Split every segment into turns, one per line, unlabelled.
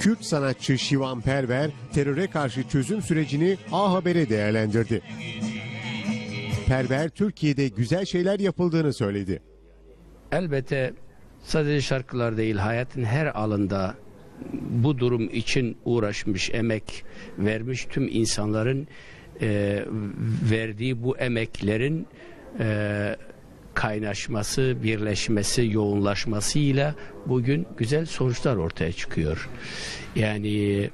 Kürt sanatçı Şivan Perver teröre karşı çözüm sürecini A Haber'e değerlendirdi. Perver Türkiye'de güzel şeyler yapıldığını söyledi.
Elbette sadece şarkılar değil hayatın her alanda bu durum için uğraşmış, emek vermiş tüm insanların e, verdiği bu emeklerin e, kaynaşması, birleşmesi, yoğunlaşmasıyla bugün güzel sonuçlar ortaya çıkıyor. Yani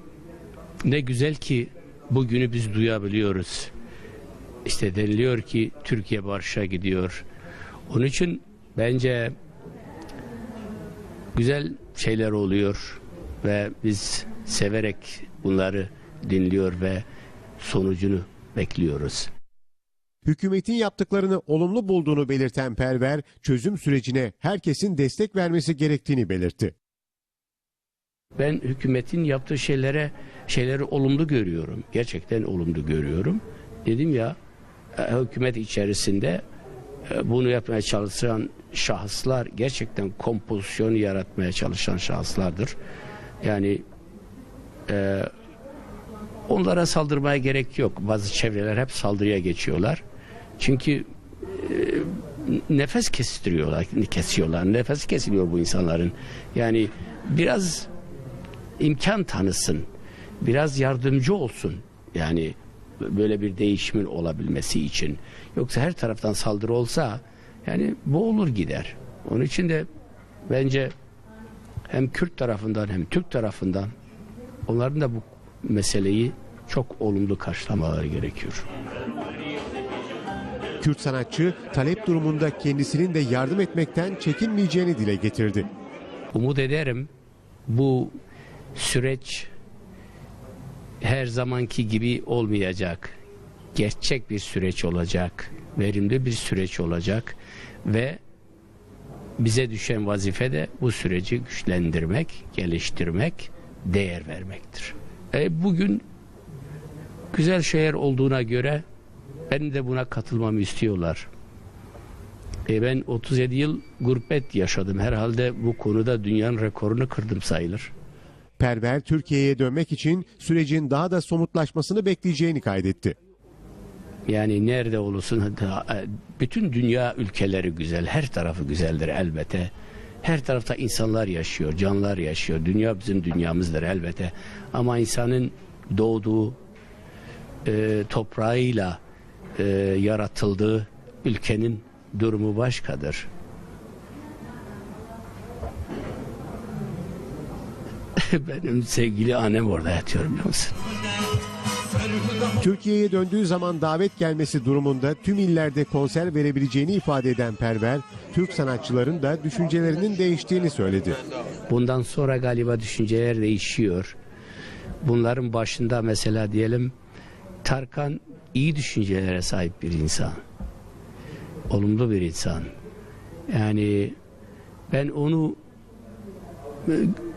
ne güzel ki bugünü biz duyabiliyoruz. İşte deniliyor ki Türkiye barışa gidiyor. Onun için bence güzel şeyler oluyor ve biz severek bunları dinliyor ve sonucunu bekliyoruz.
Hükümetin yaptıklarını olumlu bulduğunu belirten Perver, çözüm sürecine herkesin destek vermesi gerektiğini belirtti.
Ben hükümetin yaptığı şeylere şeyleri olumlu görüyorum. Gerçekten olumlu görüyorum. Dedim ya e, hükümet içerisinde e, bunu yapmaya çalışan şahıslar gerçekten kompozisyon yaratmaya çalışan şahıslardır. Yani e, onlara saldırmaya gerek yok. Bazı çevreler hep saldırıya geçiyorlar. Çünkü e, nefes kestiriyorlar, kesiyorlar. Nefes kesiliyor bu insanların. Yani biraz imkan tanısın. Biraz yardımcı olsun. Yani böyle bir değişimin olabilmesi için. Yoksa her taraftan saldırı olsa yani bu olur gider. Onun için de bence hem Kürt tarafından hem Türk tarafından onların da bu meseleyi çok olumlu karşılamaları gerekiyor.
Kürt sanatçı talep durumunda kendisinin de yardım etmekten çekinmeyeceğini dile getirdi.
Umut ederim bu süreç her zamanki gibi olmayacak. Gerçek bir süreç olacak. Verimli bir süreç olacak ve bize düşen vazife de bu süreci güçlendirmek, geliştirmek, değer vermektir. E, bugün güzel şeyler olduğuna göre benim de buna katılmamı istiyorlar. E ben 37 yıl gurbet yaşadım. Herhalde bu konuda dünyanın rekorunu kırdım sayılır.
Perver Türkiye'ye dönmek için sürecin daha da somutlaşmasını bekleyeceğini kaydetti.
Yani nerede olursun bütün dünya ülkeleri güzel. Her tarafı güzeldir elbette. Her tarafta insanlar yaşıyor, canlılar yaşıyor. Dünya bizim dünyamızdır elbette. Ama insanın doğduğu e, toprağıyla e, yaratıldığı ülkenin durumu başkadır. Benim sevgili annem orada yatıyor biliyor musun?
Türkiye'ye döndüğü zaman davet gelmesi durumunda tüm illerde konser verebileceğini ifade eden Perver, Türk sanatçıların da düşüncelerinin değiştiğini söyledi.
Bundan sonra galiba düşünceler değişiyor. Bunların başında mesela diyelim Tarkan iyi düşüncelere sahip bir insan. Olumlu bir insan. Yani ben onu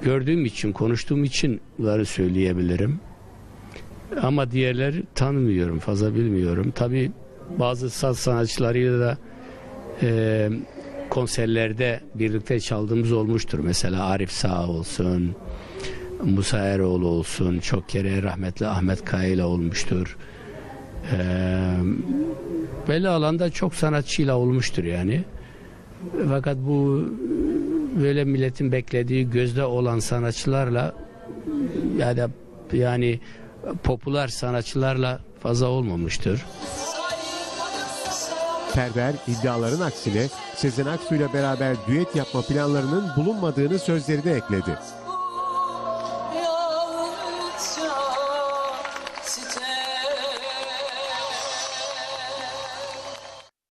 gördüğüm için, konuştuğum için bunları söyleyebilirim. Ama diğerleri tanımıyorum, fazla bilmiyorum. Tabi bazı saz sanatçılarıyla da e, konserlerde birlikte çaldığımız olmuştur. Mesela Arif Sağ olsun, Musa Eroğlu olsun, çok kere rahmetli Ahmet Kaya ile olmuştur. Ee, belli alanda çok sanatçıyla olmuştur yani. Fakat bu böyle milletin beklediği gözde olan sanatçılarla ya da yani popüler sanatçılarla fazla olmamıştır.
Perver iddiaların aksine Sezen Aksu ile beraber düet yapma planlarının bulunmadığını sözlerine ekledi.